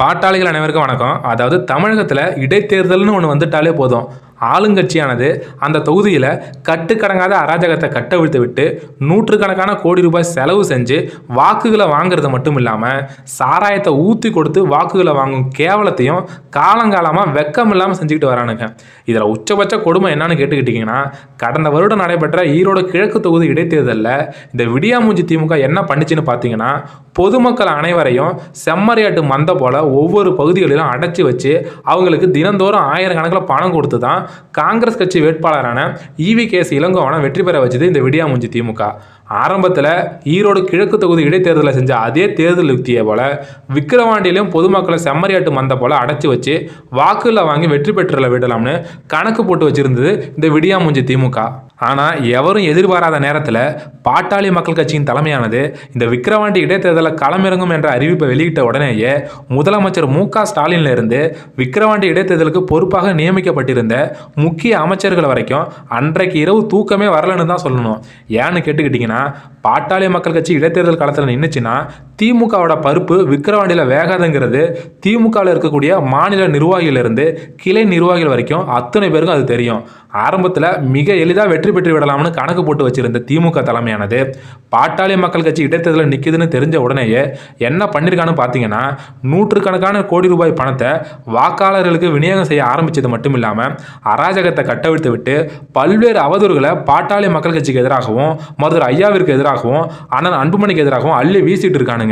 பாட்டாளிகள் அனைவருக்கும் வணக்கம். அதாவது தமிழகத்தில் இடைத்தேர்தல்னு ஒன்று வந்துட்டாலே போதும். ஆளுங்கட்சியானது அந்த தொகுதியில் கட்டுக்கடங்காத அராஜகத்தை கட்டவிழ்த்து விட்டு நூற்றுக்கணக்கான கோடி ரூபாய் செலவு செஞ்சு வாக்குகளை வாங்குறது மட்டும் இல்லாமல் சாராயத்தை ஊற்றி கொடுத்து வாக்குகளை வாங்கும் கேவலத்தையும் காலங்காலமாக வெக்கம் இல்லாமல் செஞ்சுக்கிட்டு வரானுங்க. இதில் உச்சபட்ச கொடுமை என்னன்னு கேட்டுக்கிட்டிங்கன்னா கடந்த வருடம் நடைபெற்ற ஈரோடு கிழக்கு தொகுதி இடைத்தேர்தலில் இந்த விடியாமூஞ்சி திமுக என்ன பண்ணுச்சுன்னு பார்த்தீங்கன்னா பொதுமக்கள் அனைவரையும் செம்மறியாட்டு மந்த போல ஒவ்வொரு பகுதிகளிலும் அடைச்சி வச்சு அவங்களுக்கு தினந்தோறும் ஆயிரக்கணக்கில் பணம் கொடுத்து தான் காங்கிரஸ் கட்சி வேட்பாளரான இவி கேஸ் இளங்கோவனை வெற்றி பெற வச்சது இந்த விடியாமூஞ்சி திமுக. ஆரம்பத்தில் ஈரோடு கிழக்கு தொகுதி இடைத்தேர்தலில் செஞ்ச அதே தேர்தல் யுக்தியை போல விக்கிரவாண்டியிலும் பொதுமக்களை செம்மறியாட்டு மந்த போல அடைச்சி வச்சு வாக்குகளை வாங்கி வெற்றி பெற்றுல விடலாம்னு கணக்கு போட்டு வச்சிருந்தது இந்த விடியாமூஞ்சி திமுக. ஆனால் எவரும் எதிர்பாராத நேரத்தில் பாட்டாளி மக்கள் கட்சியின் தலைமையானது இந்த விக்கிரவாண்டி இடைத்தேர்தலில் களமிறங்கும் என்ற அறிவிப்பை வெளியிட்ட உடனேயே முதலமைச்சர் மு க ஸ்டாலின்ல இருந்து விக்கிரவாண்டி இடைத்தேர்தலுக்கு பொறுப்பாக நியமிக்கப்பட்டிருந்த முக்கிய அமைச்சர்கள் வரைக்கும் அன்றைக்கு இரவு தூக்கமே வரலன்னு தான் சொல்லணும். ஏன்னு கேட்டுக்கிட்டிங்கன்னா பாட்டாளி மக்கள் கட்சி இடைத்தேர்தல் காலத்தில் நின்றுச்சுன்னா திமுகவோட பருப்பு விக்கிரவாண்டியில் வேகாதுங்கிறது திமுகவில் இருக்கக்கூடிய மாநில நிர்வாகியிலிருந்து கிளை நிர்வாகிகள் வரைக்கும் அத்தனை பேருக்கும் அது தெரியும். ஆரம்பத்தில் மிக எளிதாக வெற்றி பெற்று விடலாம்னு கணக்கு போட்டு வச்சிருந்த திமுக தலைமையானது பாட்டாளி மக்கள் கட்சி இடைத்தேர்தலில் நிற்குதுன்னு தெரிஞ்ச உடனேயே என்ன பண்ணியிருக்கான்னு பார்த்தீங்கன்னா நூற்றுக்கணக்கான கோடி ரூபாய் பணத்தை வாக்காளர்களுக்கு விநியோகம் செய்ய ஆரம்பித்தது மட்டும் இல்லாமல் அராஜகத்தை கட்டவிழ்த்து விட்டு பல்வேறு அவதூறுகளை பாட்டாளி மக்கள் கட்சிக்கு எதிராகவும் மருத்துவர் ஐயாவிற்கு எதிராகவும் அண்ணன் அன்புமணிக்கு எதிராகவும் அள்ளி வீசிட்டு இருக்கானுங்க.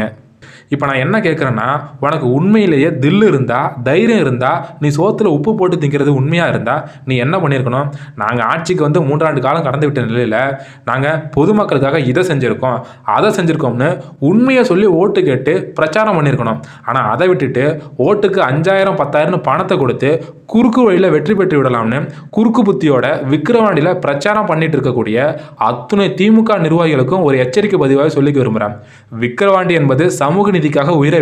இப்போ நான் என்ன கேட்குறேன்னா உனக்கு உண்மையிலேயே தில்லு இருந்தா தைரியம் இருந்தா நீ சோத்தில் உப்பு போட்டு திங்கிறது உண்மையாக இருந்தா நீ என்ன பண்ணியிருக்கணும் நாங்கள் ஆட்சிக்கு வந்து மூன்றாண்டு காலம் கடந்து விட்ட நிலையில் நாங்கள் பொதுமக்களுக்காக இதை செஞ்சுருக்கோம் அதை செஞ்சுருக்கோம்னு உண்மையை சொல்லி ஓட்டு கேட்டு பிரச்சாரம் பண்ணியிருக்கணும் ஆனால் அதை விட்டுட்டு ஓட்டுக்கு அஞ்சாயிரம் பத்தாயிரம்னு பணத்தை கொடுத்து குறுக்கு வழியில் வெற்றி பெற்று விடலாம்னு குறுக்கு புத்தியோட விக்கிரவாண்டியில் பிரச்சாரம் பண்ணிட்டு இருக்கக்கூடிய அத்துணை திமுக நிர்வாகிகளுக்கும் ஒரு எச்சரிக்கை பதிவாக சொல்லிக்க விரும்புகிறேன் விக்கிரவாண்டி என்பது சமூக நீதிக்காக உயிரை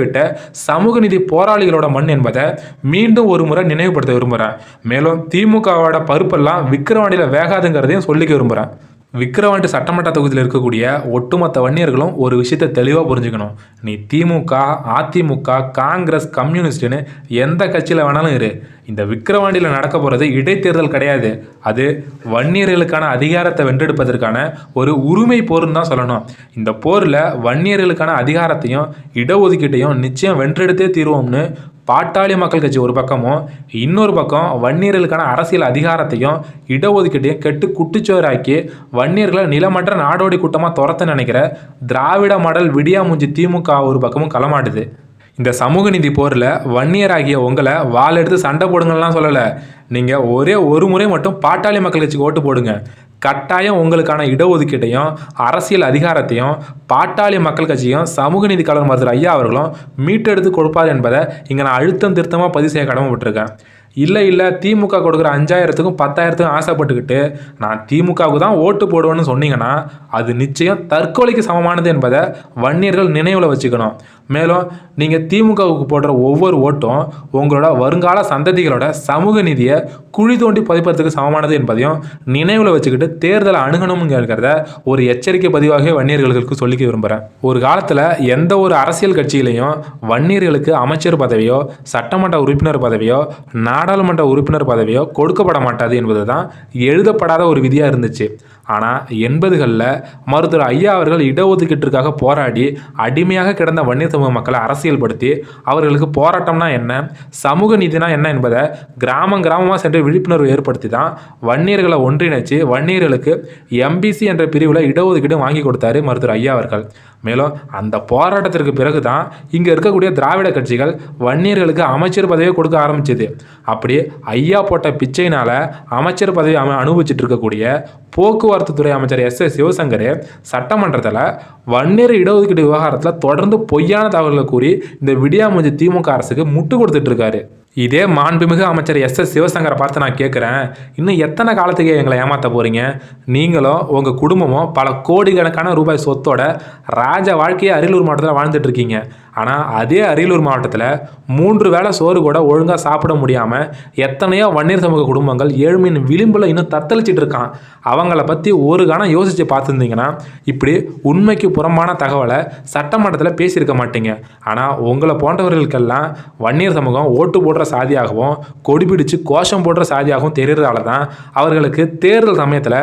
சமூக நீதி போராளிகளோட மண் என்பதை மீண்டும் ஒரு முறை நினைவுபடுத்த விரும்புகிறேன் மேலும் திமுகவோட பருப்பெல்லாம் விக்கிரவாண்டியில் வேகாதுங்கிறதையும் சொல்லிக்க விரும்புகிறேன் விக்கிரவாண்டி சட்டமன்ற தொகுதியில் இருக்கக்கூடிய ஒட்டுமொத்த வன்னியர்களும் ஒரு விஷயத்தை தெளிவாக புரிஞ்சுக்கணும். நீ திமுக அதிமுக காங்கிரஸ் கம்யூனிஸ்ட்னு எந்த கட்சியில் வேணாலும் இரு. இந்த விக்கிரவாண்டியில் நடக்க போகிறது இடைத்தேர்தல் கிடையாது. அது வன்னியர்களுக்கான அதிகாரத்தை வென்றெடுப்பதற்கான ஒரு உரிமை போர்னு தான் சொல்லணும். இந்த போரில் வன்னியர்களுக்கான அதிகாரத்தையும் இடஒதுக்கீட்டையும் நிச்சயம் வென்றெடுத்தே தீர்வோம்னு பாட்டாளி மக்கள் கட்சி ஒரு பக்கமும் இன்னொரு பக்கம் வன்னியர்களுக்கான அரசியல் அதிகாரத்தையும் இடஒதுக்கீட்டையும் கெட்டு குட்டிச்சோராக்கி வன்னியர்களை நிலமற்ற நாடோடி கூட்டமாக துரத்த நினைக்கிற திராவிட மாடல் விடியாமூஞ்சி திமுக ஒரு பக்கமும் களமாடுது இந்த சமூக நீதி போரில் வன்னியராகிய உங்களை வாள் எடுத்து சண்டை போடுங்கலாம் சொல்லலை. நீங்கள் ஒரே ஒரு முறை மட்டும் பாட்டாளி மக்கள் கட்சிக்கு ஓட்டு போடுங்க. கட்டாயம் உங்களுக்கான இடஒதுக்கீட்டையும் அரசியல் அதிகாரத்தையும் பாட்டாளி மக்கள் கட்சியும் சமூக நீதி மருத்துவர் ஐயா அவர்களும் மீட்டெடுத்து கொடுப்பார் என்பதை இங்கே நான் அழுத்தம் திருத்தமாக பதிவு செய்ய கடமைப்பட்டிருக்கேன் இல்லை இல்லை திமுக கொடுக்குற அஞ்சாயிரத்துக்கும் பத்தாயிரத்துக்கும் ஆசைப்பட்டுக்கிட்டு நான் திமுகவுக்கு தான் ஓட்டு போடுவேன்னு சொன்னீங்கன்னா அது நிச்சயம் தற்கொலைக்கு சமமானது என்பதை வன்னியர்கள் நினைவில் வச்சுக்கணும். மேலும் நீங்கள் திமுகவுக்கு போடுற ஒவ்வொரு ஓட்டும் உங்களோட வருங்கால சந்ததிகளோட சமூக நிதியை குழி தோண்டி பதிப்பதற்கு சமமானது என்பதையும் நினைவில் வச்சுக்கிட்டு தேர்தலை அணுகணுங்கிறத ஒரு எச்சரிக்கை பதிவாகவே வன்னியர்களுக்கு சொல்லிக்க விரும்புகிறேன் ஒரு காலத்தில் எந்த ஒரு அரசியல் கட்சியிலையும் வன்னியர்களுக்கு அமைச்சர் பதவியோ சட்டமன்ற உறுப்பினர் பதவியோ நாடாளுமன்ற உறுப்பினர் பதவியோ கொடுக்கப்பட மாட்டாது என்பது தான் எழுதப்படாத ஒரு விதியாக இருந்துச்சு. ஆனால் எண்பதுகளில் மருத்துவர் ஐயா அவர்கள் இடஒதுக்கீட்டிற்காக போராடி அடிமையாக கிடந்த வன்னிய சமூக மக்களை அரசியல்படுத்தி அவர்களுக்கு போராட்டம்னா என்ன சமூக நீதினா என்ன என்பதை கிராமம் கிராமமாக சென்று விழிப்புணர்வு ஏற்படுத்தி தான் வன்னியர்களை ஒன்றிணைச்சு வன்னியர்களுக்கு எம்பிசி என்ற பிரிவில் இடஒதுக்கீடு வாங்கி கொடுத்தாரு மருத்துவர் ஐயா அவர்கள். மேலும் அந்த போராட்டத்திற்கு பிறகு தான் இங்கே இருக்கக்கூடிய திராவிட கட்சிகள் வன்னியர்களுக்கு அமைச்சர் பதவியை கொடுக்க ஆரம்பிச்சது. அப்படி ஐயா போட்ட பிச்சையினால் அமைச்சர் பதவி அனுபவிச்சுட்டு இருக்கக்கூடிய போக்குவரத்து துறை அமைச்சர் எஸ் எஸ் சிவசங்கர் சட்டமன்றத்தில் வன்னியர் இடஒதுக்கீடு விவகாரத்தில் தொடர்ந்து பொய்யான தகவல்களை கூறி இந்த விடியாமூஞ்சி திமுக அரசுக்கு முட்டு கொடுத்துட்டு இருக்காரு. இதே மாண்புமிகு அமைச்சர் எஸ் எஸ் சிவசங்கரை பார்த்து நான் கேட்குறேன் இன்னும் எத்தனை காலத்துக்கு எங்களை ஏமாற்ற போகிறீங்க நீங்களும் உங்கள் குடும்பமும் பல கோடிக்கணக்கான ரூபாய் சொத்தோட ராஜ வாழ்க்கையை அரியலூர் மாவட்டத்தில் வாழ்ந்துட்டு இருக்கீங்க. ஆனால் அதே அரியலூர் மாவட்டத்தில் மூன்று வேளை சோறு கூட ஒழுங்காக சாப்பிட முடியாமல் எத்தனையோ வன்னியர் சமூக குடும்பங்கள் ஏழ்மையின் விளிம்பில் இன்னும் தத்தளிச்சிட்டு இருக்கான். அவங்கள பற்றி ஒரு கணம் யோசித்து பார்த்துருந்தீங்கன்னா இப்படி உண்மைக்கு புறம்பான தகவலை சட்டமன்றத்தில் பேசியிருக்க மாட்டீங்க. ஆனால் உங்களை போன்றவர்களுக்கெல்லாம் வன்னியர் சமூகம் ஓட்டு போடுற சாதியாகவும் கொடி பிடிச்சு கோஷம் போடுற சாதியாகவும் தெரியறதால தான் அவர்களுக்கு தேர்தல் சமயத்தில்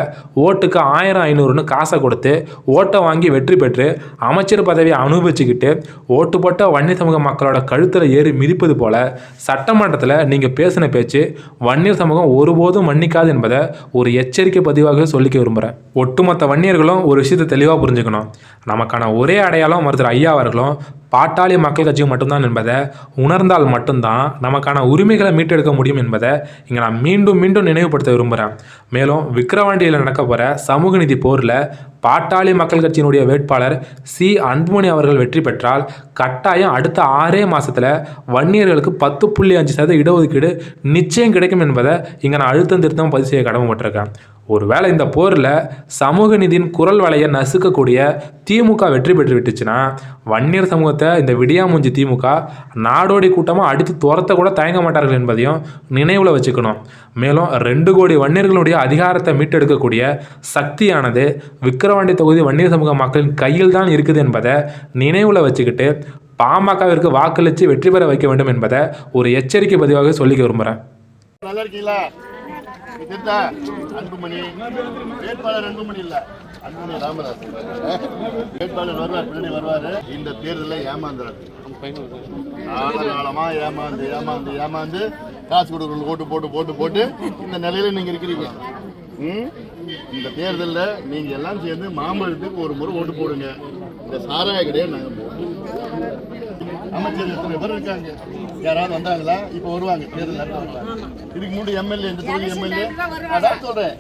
ஓட்டுக்கு ஆயிரம் ஐநூறுன்னு காசை கொடுத்து ஓட்டை வாங்கி வெற்றி பெற்று அமைச்சர் பதவியை அனுபவிச்சுக்கிட்டு ஓட்டு போட்ட வன்னியர் சமூக மக்களோட கழுத்தில் ஏறி மிதிப்பது போல சட்டமன்றத்தில் நீங்கள் பேசின பேச்சு வன்னியர் சமூகம் ஒருபோதும் மன்னிக்காது என்பதை ஒரு எச்சரிக்கை பதிவாக சொல்லிக்க விரும்புகிறேன் ஒட்டுமொத்த வன்னியர்களும் ஒரு விஷயத்தை தெளிவாக புரிஞ்சுக்கணும். நமக்கான ஒரே அடையாளம் மருத்துவர் ஐயா அவர்களும் பாட்டாளி மக்கள் கட்சி மட்டும்தான் என்பதை உணர்ந்தால் மட்டும்தான் நமக்கான உரிமைகளை மீட்டெடுக்க முடியும் என்பதை இங்கே நான் மீண்டும் மீண்டும் நினைவுபடுத்த விரும்புகிறேன் மேலும் விக்கிரவாண்டியில் நடக்க போகிற சமூக நீதி போரில் பாட்டாளி மக்கள் கட்சியினுடைய வேட்பாளர் சி. அன்புமணி அவர்கள் வெற்றி பெற்றால் கட்டாயம் அடுத்த ஆறே மாதத்தில் வன்னியர்களுக்கு பத்து புள்ளி அஞ்சு சதவீத இடஒதுக்கீடு நிச்சயம் கிடைக்கும் என்பதை இங்கே நான் அழுத்தம் திருத்தம் பதிவு செய்ய கடமைப்பட்டிருக்கேன். ஒருவேளை இந்த போரில் சமூக நிதியின் குரல் வலையை நசுக்கக்கூடிய திமுக வெற்றி பெற்று விட்டுச்சுன்னா வன்னியர் சமூகத்தை இந்த விடியாமூஞ்சி திமுக நாடோடி கூட்டமாக அடித்து துரத்த கூட தயங்க மாட்டார்கள் என்பதையும் நினைவில் வச்சுக்கணும். மேலும் ரெண்டு கோடி வன்னியர்களுடைய அதிகாரத்தை மீட்டெடுக்கக்கூடிய சக்தியானது விக்கிரவாண்டி தொகுதி வன்னியர் சமூக மக்களின் கையில் தான் இருக்குது என்பதை நினைவில் வச்சுக்கிட்டு பாமகவிற்கு வாக்களித்து வெற்றி பெற வைக்க வேண்டும் என்பதை ஒரு எச்சரிக்கை பதிவாக சொல்லிக்க விரும்புகிறேன் நல்லா இருக்கீங்களா? சித்தா அன்புமணி வேட்பாளர் அன்புமணி இல்ல. அன்புமணி ராமதாஸ். வேட்பாளர் வருவார் பின்னாடி வருவாரு. இந்த தேர்தலில் ஏமாந்துறாரு. காலகாலமா ஏமாந்து ஏமாந்து ஏமாந்து காசு கொடுக்கணும் ஓட்டு போட்டு போட்டு போட்டு இந்த நிலையில நீங்க இருக்கிறீங்க. ம்? இந்த தேர்தலில் நீங்க எல்லாம் சேர்ந்து மாம்பழத்துக்கு ஒரு முறை ஓட்டு போடுங்க. இந்த சாராய கிடையாது நாங்க அமைச்சர் எத்தனை பேர் இருக்காங்க. யாராவது வந்தாங்களா? இப்போ வருவாங்க. தேர்தல் நடத்துவாங்களா இதுக்கு முன்னாடி எம்எல்ஏ இந்த தொகுதி எம்எல்ஏ அதான் சொல்றேன்.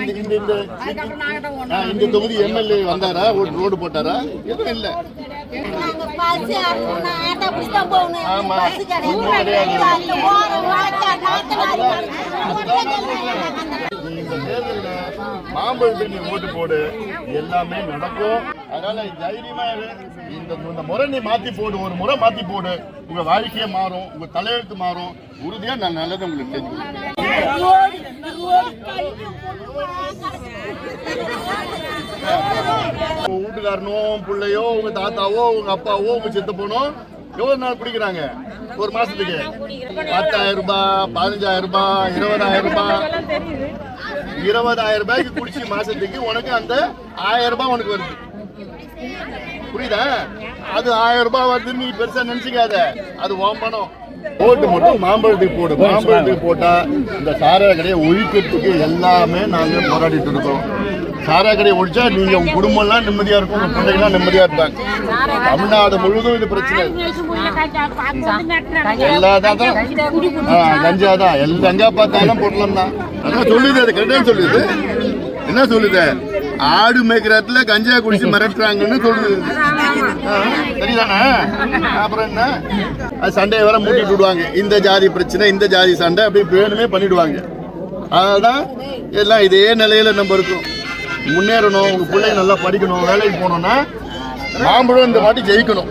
இந்த இந்த இந்த தொகுதி எம்எல்ஏ வந்தாரா? ஓட்டு ரோடு போட்டாரா? எதுவும் இல்லை. ஆமா. கிடையாது. மாம்பழத்துக்கு ஓட்டு போடு. எல்லாமே நடக்கும். அதனால தைரியமா இந்த இந்த முறை நீ மாத்தி போடு ஒரு முறை மாத்தி போடு. உங்க வாழ்க்கையே மாறும் உங்க தலையெழுத்து மாறும். உறுதியா நான் நல்லது உங்களுக்கு செஞ்சு வீட்டுக்காரனும் பிள்ளையோ உங்க தாத்தாவோ உங்க அப்பாவோ உங்க போனோம் எவ்வளவு நாள் பிடிக்கிறாங்க ஒரு மாசத்துக்கு? பத்தாயிரம் ரூபாய் பதினஞ்சாயிரம் ரூபாய் இருபதாயிரம் ரூபாய். இருபதாயிரம் ரூபாய்க்கு குடிச்சு மாசத்துக்கு உனக்கு அந்த ஆயிரம் ரூபாய் உனக்கு வருது. புரியுதா? அது ஆயிரம் ரூபாய் வருதுன்னு நீ பெருசா நினைச்சுக்காத. அது உன் பணம். ஓட்டு மட்டும் மாம்பழத்துக்கு போடு. மாம்பழத்துக்கு போட்டா இந்த சாராய கடையை ஒழிக்கிறதுக்கு எல்லாமே நாங்க போராடிட்டு இருக்கோம். சாராய கடையை ஒழிச்சா நீங்க உங்க குடும்பம் எல்லாம் நிம்மதியா இருக்கும் உங்க பிள்ளைங்களாம் நிம்மதியா இருப்பாங்க. தமிழ்நாடு முழுவதும் இது பிரச்சனை. எல்லாதான் கஞ்சா தான் எல்லாம் எங்க பார்த்தாலும் பொருளம் தான் அதான் சொல்லுது அது கரெக்டா சொல்லுது. என்ன சொல்லுது? ஆடு மேய்க்கிற இடத்துல கஞ்சா குடிச்சு மிரட்டுறாங்கன்னு சொல்லுது ஆ, சரிதானே அப்புறம் என்ன? அது சண்டையை வேற மூட்டிட்டு விடுவாங்க. இந்த ஜாதி பிரச்சனை இந்த ஜாதி சண்டை அப்படி வேணுமே பண்ணிடுவாங்க. அதனால்தான் எல்லாம் இதே நிலையில நம்ம இருக்கோம். முன்னேறணும் உங்க பிள்ளைங்க நல்லா படிக்கணும் வேலைக்கு போகணும்னா மாம்பழம் இந்த பாட்டி ஜெயிக்கணும்.